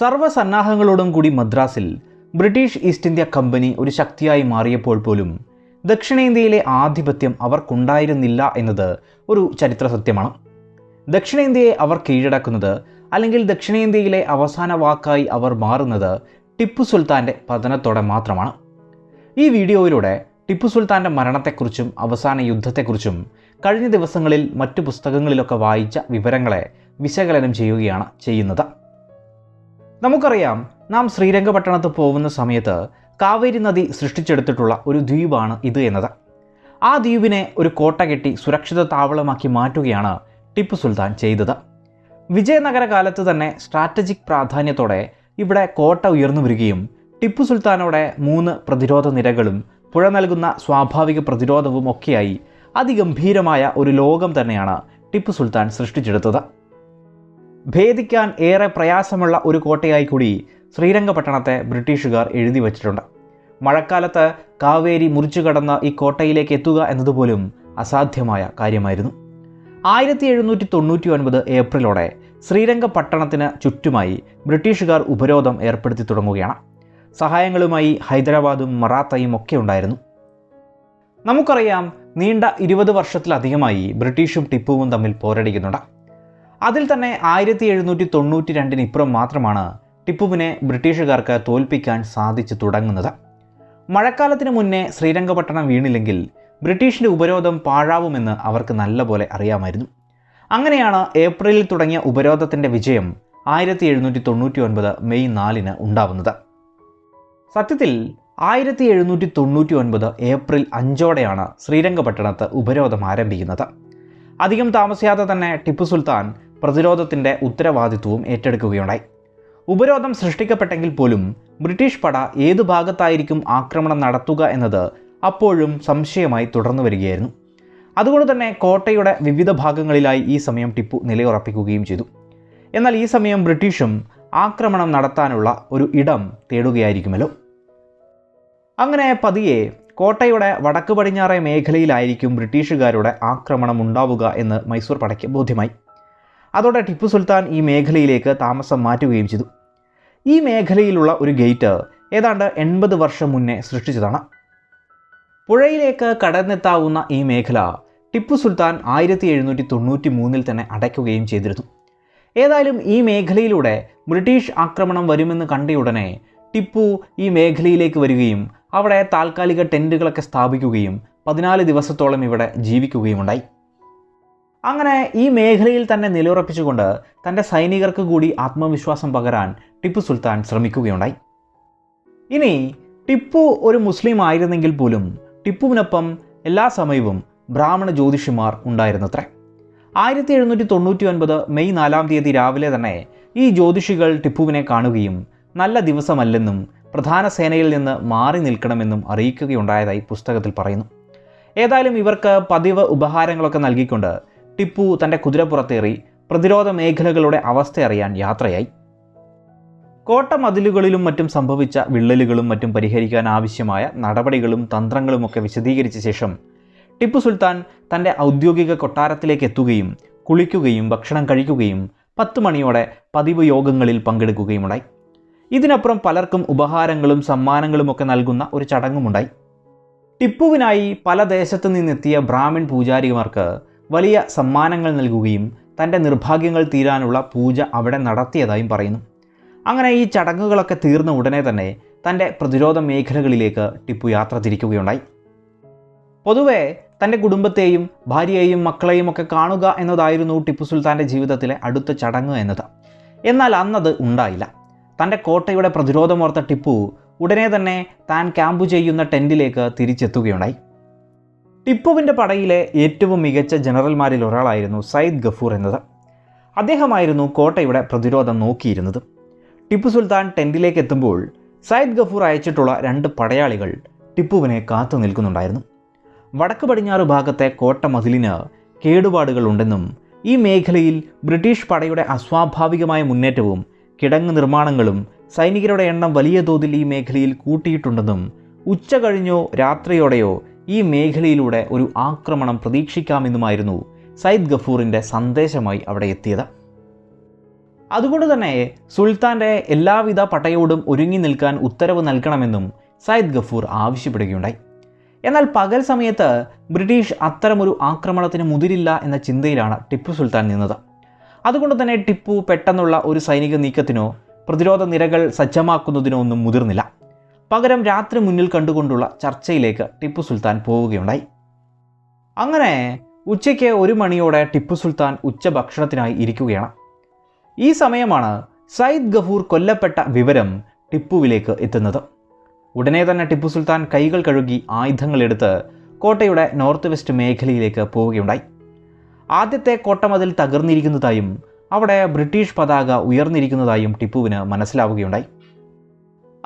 സർവസന്നാഹങ്ങളോടും കൂടി മദ്രാസിൽ British east India company ഒരു ശക്തിയായി മാറിയപ്പോൾ പോലും ദക്ഷിണേന്ത്യയിലെ ആധിപത്യം അവർക്കുണ്ടായിരുന്നില്ല എന്നത് ഒരു ചരിത്ര സത്യമാണ്. ദക്ഷിണേന്ത്യയെ അവർ കീഴടക്കുന്നത് അല്ലെങ്കിൽ ദക്ഷിണേന്ത്യയിലെ അവസാന വാക്കായി അവർ മാറുന്നത് ടിപ്പു സുൽത്താന്റെ പതനത്തോടെ മാത്രമാണ്. ഈ വീഡിയോയിലൂടെ ടിപ്പു സുൽത്താന്റെ മരണത്തെക്കുറിച്ചും അവസാന യുദ്ധത്തെക്കുറിച്ചും കഴിഞ്ഞ ദിവസങ്ങളിൽ മറ്റു പുസ്തകങ്ങളിലൊക്കെ വായിച്ച വിവരങ്ങളെ വിശകലനം ചെയ്യുകയാണ് ചെയ്യുന്നത്. നമുക്കറിയാം നാം ശ്രീരംഗപട്ടണത്ത് പോകുന്ന സമയത്ത് കാവേരി നദി സൃഷ്ടിച്ചെടുത്തിട്ടുള്ള ഒരു ദ്വീപാണ് ഇത് എന്നത്. ആ ദ്വീപിനെ ഒരു കോട്ട കെട്ടി സുരക്ഷിത താവളമാക്കി മാറ്റുകയാണ് ടിപ്പു സുൽത്താൻ ചെയ്തത്. വിജയനഗര കാലത്ത് തന്നെ സ്ട്രാറ്റജിക് പ്രാധാന്യത്തോടെ ഇവിടെ കോട്ട ഉയർന്നു വരികയും ടിപ്പു സുൽത്താനോടെ മൂന്ന് പ്രതിരോധ നിരകളും പുഴ നൽകുന്ന സ്വാഭാവിക പ്രതിരോധവും ഒക്കെയായി അതിഗംഭീരമായ ഒരു ലോകം തന്നെയാണ് ടിപ്പു സുൽത്താൻ സൃഷ്ടിച്ചെടുത്തത്. ഭേദിക്കാൻ ഏറെ പ്രയാസമുള്ള ഒരു കോട്ടയായി കൂടി ശ്രീരംഗപട്ടണത്തെ ബ്രിട്ടീഷുകാർ എഴുതി വച്ചിട്ടുണ്ട്. മഴക്കാലത്ത് കാവേരി മുറിച്ചു കടന്ന ഈ കോട്ടയിലേക്ക് എത്തുക എന്നതുപോലും അസാധ്യമായ കാര്യമായിരുന്നു. ആയിരത്തി എഴുന്നൂറ്റി തൊണ്ണൂറ്റി ഒൻപത് ഏപ്രിലോടെ ശ്രീരംഗപട്ടണത്തിന് ചുറ്റുമായി ബ്രിട്ടീഷുകാർ ഉപരോധം ഏർപ്പെടുത്തി തുടങ്ങുകയാണ്. സഹായങ്ങളുമായി ഹൈദരാബാദും മറാത്തയും ഒക്കെ ഉണ്ടായിരുന്നു. നമുക്കറിയാം നീണ്ട ഇരുപത് വർഷത്തിലധികമായി ബ്രിട്ടീഷും ടിപ്പുവും തമ്മിൽ പോരടിക്കുന്നുണ്ട്. അതിൽ തന്നെ ആയിരത്തി എഴുന്നൂറ്റി തൊണ്ണൂറ്റി രണ്ടിന് ഇപ്പുറം മാത്രമാണ് ടിപ്പുവിനെ ബ്രിട്ടീഷുകാർക്ക് തോൽപ്പിക്കാൻ സാധിച്ചു തുടങ്ങുന്നത്. മഴക്കാലത്തിന് മുന്നേ ശ്രീരംഗപട്ടണം വീണില്ലെങ്കിൽ ബ്രിട്ടീഷിന്റെ ഉപരോധം പാഴാവുമെന്ന് അവർക്ക് നല്ലപോലെ അറിയാമായിരുന്നു. അങ്ങനെയാണ് ഏപ്രിലിൽ തുടങ്ങിയ ഉപരോധത്തിന്റെ വിജയം ആയിരത്തി എഴുന്നൂറ്റി തൊണ്ണൂറ്റി ഒൻപത് മെയ് നാലിന് ഉണ്ടാവുന്നത്. സത്യത്തിൽ ആയിരത്തി എഴുന്നൂറ്റി തൊണ്ണൂറ്റി ഒൻപത് ഏപ്രിൽ അഞ്ചോടെയാണ് ശ്രീരംഗപട്ടണത്ത് ഉപരോധം ആരംഭിക്കുന്നത്. അധികം താമസിയാതെ തന്നെ ടിപ്പു സുൽത്താൻ പ്രതിരോധത്തിന്റെ ഉത്തരവാദിത്വവും ഏറ്റെടുക്കുകയുണ്ടായി. ഉപരോധം സൃഷ്ടിക്കപ്പെട്ടെങ്കിൽ പോലും ബ്രിട്ടീഷ് പട ഏതു ഭാഗത്തായിരിക്കും ആക്രമണം നടത്തുക എന്നത് അപ്പോഴും സംശയമായി തുടർന്നു വരികയായിരുന്നു. അതുകൊണ്ട് തന്നെ കോട്ടയുടെ വിവിധ ഭാഗങ്ങളിലായി ഈ സമയം ടിപ്പു നിലയുറപ്പിക്കുകയും ചെയ്തു. എന്നാൽ ഈ സമയം ബ്രിട്ടീഷും ആക്രമണം നടത്താനുള്ള ഒരു ഇടം തേടുകയായിരിക്കുമല്ലോ. അങ്ങനെ പതിയെ കോട്ടയുടെ വടക്ക് പടിഞ്ഞാറേ മേഖലയിലായിരിക്കും ബ്രിട്ടീഷുകാരുടെ ആക്രമണം ഉണ്ടാവുക എന്ന് മൈസൂർ പടയ്ക്ക് ബോധ്യമായി. അതോടെ ടിപ്പു സുൽത്താൻ ഈ മേഖലയിലേക്ക് താമസം മാറ്റുകയും ചെയ്തു. ഈ മേഖലയിലുള്ള ഒരു ഗേറ്റ് ഏതാണ്ട് എൺപത് വർഷം മുന്നേ സൃഷ്ടിച്ചതാണ്. പുഴയിലേക്ക് കടന്നെത്താവുന്ന ഈ മേഖല ടിപ്പു സുൽത്താൻ ആയിരത്തി എഴുന്നൂറ്റി തൊണ്ണൂറ്റി മൂന്നിൽ തന്നെ അടയ്ക്കുകയും ചെയ്തിരുന്നു. ഏതായാലും ഈ മേഖലയിലൂടെ ബ്രിട്ടീഷ് ആക്രമണം വരുമെന്ന് കണ്ടയുടനെ ടിപ്പു ഈ മേഖലയിലേക്ക് വരികയും അവിടെ താൽക്കാലിക ടെന്റുകളൊക്കെ സ്ഥാപിക്കുകയും പതിനാല് ദിവസത്തോളം ഇവിടെ ജീവിക്കുകയുമുണ്ടായി. അങ്ങനെ ഈ മേഖലയിൽ തന്നെ നിലയുറപ്പിച്ചുകൊണ്ട് തന്റെ സൈനികർക്ക് കൂടി ആത്മവിശ്വാസം പകരാൻ ടിപ്പു സുൽത്താൻ ശ്രമിക്കുകയുണ്ടായി. ഇനി ടിപ്പു ഒരു മുസ്ലിം ആയിരുന്നെങ്കിൽ പോലും ടിപ്പുവിനൊപ്പം എല്ലാ സമയവും ബ്രാഹ്മണ ജ്യോതിഷിമാർ ഉണ്ടായിരുന്നത്രേ. ആയിരത്തി എഴുന്നൂറ്റി തൊണ്ണൂറ്റി ഒൻപത് മെയ് നാലാം തീയതി രാവിലെ തന്നെ ഈ ജ്യോതിഷികൾ ടിപ്പുവിനെ കാണുകയും നല്ല ദിവസമല്ലെന്നും പ്രധാന സേനയിൽ നിന്ന് മാറി നിൽക്കണമെന്നും അറിയിക്കുകയുണ്ടായതായി പുസ്തകത്തിൽ പറയുന്നു. ഏതായാലും ഇവർക്ക് പതിവ് ഉപഹാരങ്ങളൊക്കെ നൽകിക്കൊണ്ട് ടിപ്പു തന്റെ കുതിരപ്പുറത്തേറി പ്രതിരോധ മേഖലകളുടെ അവസ്ഥ അറിയാൻ യാത്രയായി. കോട്ട മതിലുകളിലും മറ്റും സംഭവിച്ച വിള്ളലുകളും മറ്റും പരിഹരിക്കാൻ ആവശ്യമായ നടപടികളും തന്ത്രങ്ങളുമൊക്കെ വിശദീകരിച്ച ശേഷം ടിപ്പു സുൽത്താൻ തന്റെ ഔദ്യോഗിക കൊട്ടാരത്തിലേക്ക് എത്തുകയും കുളിക്കുകയും ഭക്ഷണം കഴിക്കുകയും പത്ത് മണിയോടെ പതിവ് യോഗങ്ങളിൽ പങ്കെടുക്കുകയുമുണ്ടായി. ഇതിനപ്പുറം പലർക്കും ഉപഹാരങ്ങളും സമ്മാനങ്ങളുമൊക്കെ നൽകുന്ന ഒരു ചടങ്ങുമുണ്ടായി. ടിപ്പുവിനായി പല ദേശത്തു നിന്നെത്തിയ ബ്രാഹ്മിൺ പൂജാരിമാർക്ക് വലിയ സമ്മാനങ്ങൾ നൽകുകയും തന്റെ നിർഭാഗ്യങ്ങൾ തീരാനുള്ള പൂജ അവിടെ നടത്തിയതായും പറയുന്നു. അങ്ങനെ ഈ ചടങ്ങുകളൊക്കെ തീർന്ന ഉടനെ തന്നെ തന്റെ പ്രതിരോധ മേഖലകളിലേക്ക് ടിപ്പു യാത്ര തിരിക്കുകയുണ്ടായി. പൊതുവെ തന്റെ കുടുംബത്തെയും ഭാര്യയെയും മക്കളെയും ഒക്കെ കാണുക എന്നതായിരുന്നു ടിപ്പു സുൽത്താന്റെ ജീവിതത്തിലെ അടുത്ത ചടങ്ങ് എന്നത്. എന്നാൽ അന്നത് ഉണ്ടായില്ല. തന്റെ കോട്ടയുടെ പ്രതിരോധമോർത്ത ടിപ്പു ഉടനെ തന്നെ താൻ ക്യാമ്പ് ചെയ്യുന്ന ടെന്റിലേക്ക് തിരിച്ചെത്തുകയുണ്ടായി. ടിപ്പുവിന്റെ പടയിലെ ഏറ്റവും മികച്ച ജനറൽമാരിൽ ഒരാളായിരുന്നു സയ്യിദ് ഗഫൂർ എന്നത്. അദ്ദേഹമായിരുന്നു കോട്ടയുടെ പ്രതിരോധം നോക്കിയിരുന്നത്. ടിപ്പു സുൽത്താൻ ടെന്റിലേക്ക് എത്തുമ്പോൾ സയ്യിദ് ഗഫൂർ അയച്ചിട്ടുള്ള രണ്ട് പടയാളികൾ ടിപ്പുവിനെ കാത്തു നിൽക്കുന്നുണ്ടായിരുന്നു. വടക്ക് പടിഞ്ഞാറ് ഭാഗത്തെ കോട്ട മതിലിന് കേടുപാടുകളുണ്ടെന്നും ഈ മേഖലയിൽ ബ്രിട്ടീഷ് പടയുടെ അസ്വാഭാവികമായ മുന്നേറ്റവും കിടങ്ങ് നിർമ്മാണങ്ങളും സൈനികരുടെ എണ്ണം വലിയ തോതിൽ ഈ മേഖലയിൽ കൂട്ടിയിട്ടുണ്ടെന്നും ഉച്ച കഴിഞ്ഞോ രാത്രിയോടെയോ ഈ മേഖലയിലൂടെ ഒരു ആക്രമണം പ്രതീക്ഷിക്കാമെന്നുമായിരുന്നു സയ്യിദ് ഗഫൂറിന്റെ സന്ദേശമായി അവിടെ എത്തിയത്. അതുകൊണ്ട് തന്നെ സുൽത്താന്റെ എല്ലാവിധ പട്ടയോടും ഒരുങ്ങി നിൽക്കാൻ ഉത്തരവ് നൽകണമെന്നും സയ്യിദ് ഗഫൂർ ആവശ്യപ്പെടുകയുണ്ടായി. എന്നാൽ പകൽ സമയത്ത് ബ്രിട്ടീഷ് അത്തരമൊരു ആക്രമണത്തിന് മുതിരില്ല എന്ന ചിന്തയിലാണ് ടിപ്പു സുൽത്താൻ നിന്നത്. അതുകൊണ്ട് തന്നെ ടിപ്പു പെട്ടെന്നുള്ള ഒരു സൈനിക നീക്കത്തിനോ പ്രതിരോധ നിരകൾ സജ്ജമാക്കുന്നതിനോ ഒന്നും മുതിർന്നില്ല. പകരം രാത്രി മുന്നിൽ കണ്ടുകൊണ്ടുള്ള ചർച്ചയിലേക്ക് ടിപ്പു സുൽത്താൻ പോവുകയുണ്ടായി. അങ്ങനെ ഉച്ചയ്ക്ക് ഒരു മണിയോടെ ടിപ്പു സുൽത്താൻ ഉച്ചഭക്ഷണത്തിനായി ഇരിക്കുകയാണ്. ഈ സമയമാണ് സയ്യിദ് ഗഫൂർ കൊല്ലപ്പെട്ട വിവരം ടിപ്പുവിലേക്ക് എത്തുന്നത്. ഉടനെ തന്നെ ടിപ്പു സുൽത്താൻ കൈകൾ കഴുകി ആയുധങ്ങളെടുത്ത് കോട്ടയുടെ നോർത്ത് വെസ്റ്റ് മേഖലയിലേക്ക് പോവുകയുണ്ടായി. ആദ്യത്തെ കോട്ടമതിൽ തകർന്നിരിക്കുന്നതായും അവിടെ ബ്രിട്ടീഷ് പതാക ഉയർന്നിരിക്കുന്നതായും ടിപ്പുവിന് മനസ്സിലാവുകയുണ്ടായി.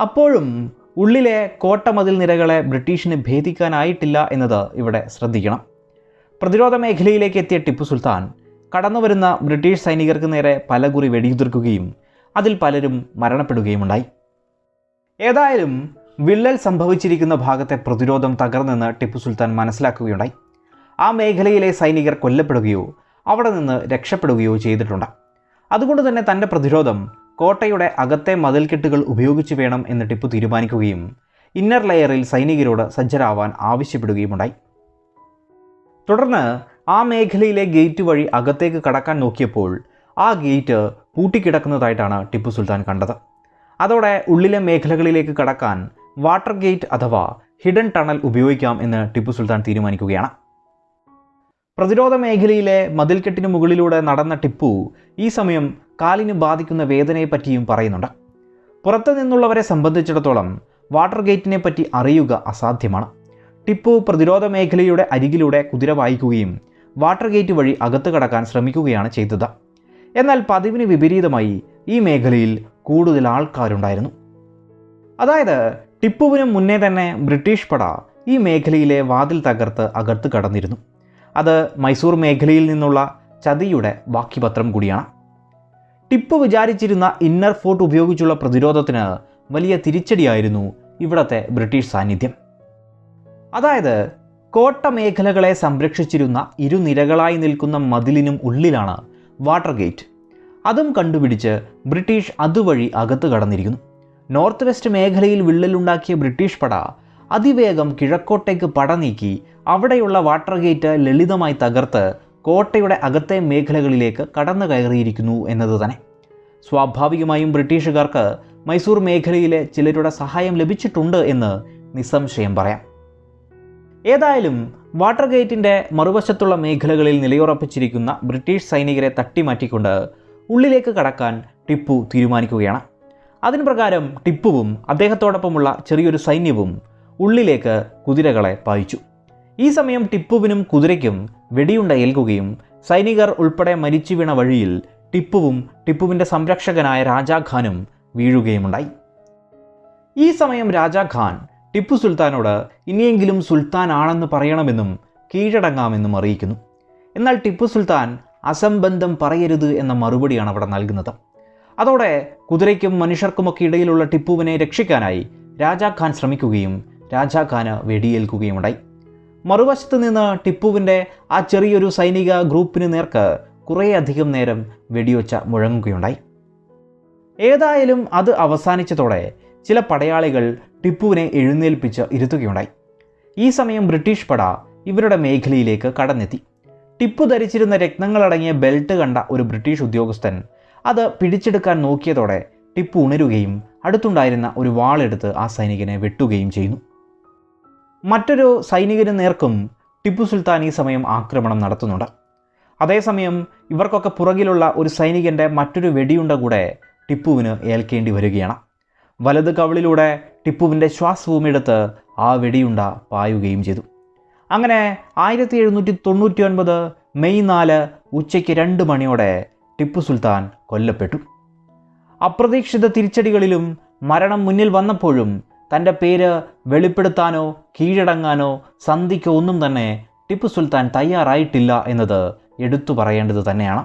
അപ്പോഴും ഉള്ളിലെ കോട്ടമതിൽ നിരകളെ ബ്രിട്ടീഷിന് ഭേദിക്കാനായിട്ടില്ല എന്നത് ഇവിടെ ശ്രദ്ധിക്കണം. പ്രതിരോധ മേഖലയിലേക്ക് എത്തിയ ടിപ്പു സുൽത്താൻ കടന്നുവരുന്ന ബ്രിട്ടീഷ് സൈനികർക്ക് നേരെ പലകുറി വെടിയുതിർക്കുകയും അതിൽ പലരും മരണപ്പെടുകയുമുണ്ടായി. ഏതായാലും വിള്ളൽ സംഭവിച്ചിരിക്കുന്ന ഭാഗത്തെ പ്രതിരോധം തകർന്നെന്ന് ടിപ്പു സുൽത്താൻ മനസ്സിലാക്കുകയുണ്ടായി. ആ മേഖലയിലെ സൈനികർ കൊല്ലപ്പെടുകയോ അവിടെ നിന്ന് രക്ഷപ്പെടുകയോ ചെയ്തിട്ടുണ്ട്. അതുകൊണ്ട് തന്നെ തന്റെ പ്രതിരോധം കോട്ടയുടെ അകത്തെ മതിൽക്കെട്ടുകൾ ഉപയോഗിച്ച് വേണം എന്ന് ടിപ്പു തീരുമാനിക്കുകയും ഇന്നർ ലെയറിൽ സൈനികരോട് സജ്ജരാവാൻ ആവശ്യപ്പെടുകയുമുണ്ടായി. തുടർന്ന് ആ മേഖലയിലെ ഗേറ്റ് വഴി അകത്തേക്ക് കടക്കാൻ നോക്കിയപ്പോൾ ആ ഗേറ്റ് പൂട്ടിക്കിടക്കുന്നതായിട്ടാണ് ടിപ്പു സുൽത്താൻ കണ്ടത്. അതോടെ ഉള്ളിലെ മേഖലകളിലേക്ക് കടക്കാൻ വാട്ടർ ഗേറ്റ് അഥവാ ഹിഡൻ ടണൽ ഉപയോഗിക്കാം എന്ന് ടിപ്പു സുൽത്താൻ തീരുമാനിക്കുകയാണ്. പ്രതിരോധ മേഖലയിലെ മതിൽക്കെട്ടിന് മുകളിലൂടെ നടന്ന ടിപ്പു ഈ സമയം കാലിന് ബാധിക്കുന്ന വേദനയെപ്പറ്റിയും പറയുന്നുണ്ട്. പുറത്തു നിന്നുള്ളവരെ സംബന്ധിച്ചിടത്തോളം വാട്ടർ ഗേറ്റിനെ പറ്റി അറിയുക അസാധ്യമാണ്. ടിപ്പു പ്രതിരോധ മേഖലയുടെ അരികിലൂടെ കുതിര വായിക്കുകയും വാട്ടർ ഗേറ്റ് വഴി അകത്ത് കടക്കാൻ ശ്രമിക്കുകയാണ് ചെയ്തത്. എന്നാൽ പതിവിന് വിപരീതമായി ഈ മേഖലയിൽ കൂടുതൽ ആൾക്കാരുണ്ടായിരുന്നു. അതായത് ടിപ്പുവിനും മുന്നേ തന്നെ ബ്രിട്ടീഷ് പട ഈ മേഖലയിലെ വാതിൽ തകർത്ത് അകത്ത് കടന്നിരുന്നു. അത് മൈസൂർ മേഖലയിൽ നിന്നുള്ള ചതിയുടെ ബാക്കിപത്രം കൂടിയാണ്. ടിപ്പു വിചാരിച്ചിരുന്ന ഇന്നർ ഫോർട്ട് ഉപയോഗിച്ചുള്ള പ്രതിരോധത്തിന് വലിയ തിരിച്ചടിയായിരുന്നു ഇവിടത്തെ ബ്രിട്ടീഷ് സാന്നിധ്യം. അതായത് കോട്ട മേഖലകളെ സംരക്ഷിച്ചിരുന്ന ഇരുനിരകളായി നിൽക്കുന്ന മതിലിനും ഉള്ളിലാണ് വാട്ടർ ഗേറ്റ്. അതും കണ്ടുപിടിച്ച് ബ്രിട്ടീഷ് അതുവഴി അകത്ത് കടന്നിരിക്കുന്നു. നോർത്ത് വെസ്റ്റ് മേഖലയിൽ വിള്ളലുണ്ടാക്കിയ ബ്രിട്ടീഷ് പട അതിവേഗം കിഴക്കോട്ടേക്ക് പട നീക്കി അവിടെയുള്ള വാട്ടർ ഗേറ്റ് ലളിതമായി തകർത്ത് കോട്ടയുടെ അകത്തെ മേഖലകളിലേക്ക് കടന്നു കയറിയിരിക്കുന്നു എന്നത് തന്നെ. സ്വാഭാവികമായും ബ്രിട്ടീഷുകാർക്ക് മൈസൂർ മേഖലയിലെ ചിലരുടെ സഹായം ലഭിച്ചിട്ടുണ്ട് എന്ന് നിസ്സംശയം പറയാം. ഏതായാലും വാട്ടർ ഗേറ്റിന്റെ മറുവശത്തുള്ള മേഖലകളിൽ നിലയുറപ്പിച്ചിരിക്കുന്ന ബ്രിട്ടീഷ് സൈനികരെ തട്ടിമാറ്റിക്കൊണ്ട് ഉള്ളിലേക്ക് കടക്കാൻ ടിപ്പു തീരുമാനിക്കുകയാണ്. അതിന് പ്രകാരം ടിപ്പുവും അദ്ദേഹത്തോടൊപ്പമുള്ള ചെറിയൊരു സൈന്യവും ഉള്ളിലേക്ക് കുതിരകളെ പായിച്ചു. ഈ സമയം ടിപ്പുവിനും കുതിരയ്ക്കും വെടിയുണ്ട ഏൽക്കുകയും സൈനികർ ഉൾപ്പെടെ മരിച്ചു വീണ വഴിയിൽ ടിപ്പുവും ടിപ്പുവിന്റെ സംരക്ഷകനായ രാജാഖാനും വീഴുകയുമുണ്ടായി. ഈ സമയം രാജാഖാൻ ടിപ്പു സുൽത്താനോട് ഇനിയെങ്കിലും സുൽത്താൻ ആണെന്ന് പറയണമെന്നും കീഴടങ്ങാമെന്നും അറിയിക്കുന്നു. എന്നാൽ ടിപ്പു സുൽത്താൻ അസംബന്ധം പറയരുത് എന്ന മറുപടിയാണ് അവിടെ നൽകുന്നത്. അതോടെ കുതിരയ്ക്കും മനുഷ്യർക്കുമൊക്കെ ഇടയിലുള്ള ടിപ്പുവിനെ രക്ഷിക്കാനായി രാജാഖാൻ ശ്രമിക്കുകയും രാജാഖാന് വെടിയേൽക്കുകയുമുണ്ടായി. മറുവശത്ത് നിന്ന് ടിപ്പുവിന്റെ ആ ചെറിയൊരു സൈനിക ഗ്രൂപ്പിന് നേർക്ക് കുറേയധികം നേരം വെടിവെച്ച മുഴങ്ങുകയുണ്ടായി. ഏതായാലും അത് അവസാനിച്ചതോടെ ചില പടയാളികൾ ടിപ്പുവിനെ എഴുന്നേൽപ്പിച്ച് ഇരുത്തുകയുണ്ടായി. ഈ സമയം ബ്രിട്ടീഷ് പട ഇവരുടെ മേഖലയിലേക്ക് കടന്നെത്തി. ടിപ്പു ധരിച്ചിരുന്ന രത്നങ്ങളടങ്ങിയ ബെൽറ്റ് കണ്ട ഒരു ബ്രിട്ടീഷ് ഉദ്യോഗസ്ഥൻ അത് പിടിച്ചെടുക്കാൻ നോക്കിയതോടെ ടിപ്പു ഉണരുകയും അടുത്തുണ്ടായിരുന്ന ഒരു വാളെടുത്ത് ആ സൈനികനെ വെട്ടുകയും ചെയ്യുന്നു. മറ്റൊരു സൈനികന് നേർക്കും ടിപ്പു സുൽത്താൻ ഈ സമയം ആക്രമണം നടത്തുന്നുണ്ട്. അതേസമയം ഇവർക്കൊക്കെ പുറകിലുള്ള ഒരു സൈനികന്റെ മറ്റൊരു വെടിയുണ്ട കൂടെ ടിപ്പുവിന് ഏൽക്കേണ്ടി വരികയാണ്. വലത് കവിളിലൂടെ ടിപ്പുവിന്റെ ശ്വാസവും എടുത്ത് ആ വെടിയുണ്ട പായുകയും ചെയ്തു. അങ്ങനെ ആയിരത്തി എഴുന്നൂറ്റി തൊണ്ണൂറ്റി ഒൻപത് മെയ് നാല് ഉച്ചയ്ക്ക് രണ്ട് മണിയോടെ ടിപ്പു സുൽത്താൻ കൊല്ലപ്പെട്ടു. അപ്രതീക്ഷിത തിരിച്ചടികളിലും മരണം മുന്നിൽ വന്നപ്പോഴും തന്റെ പേര് വെളിപ്പെടുത്താനോ കീഴടങ്ങാനോ സന്ധിക്കോ ഒന്നും തന്നെ ടിപ്പു സുൽത്താൻ തയ്യാറായിട്ടില്ല എന്നത് എടുത്തു പറയേണ്ടത് തന്നെയാണ്.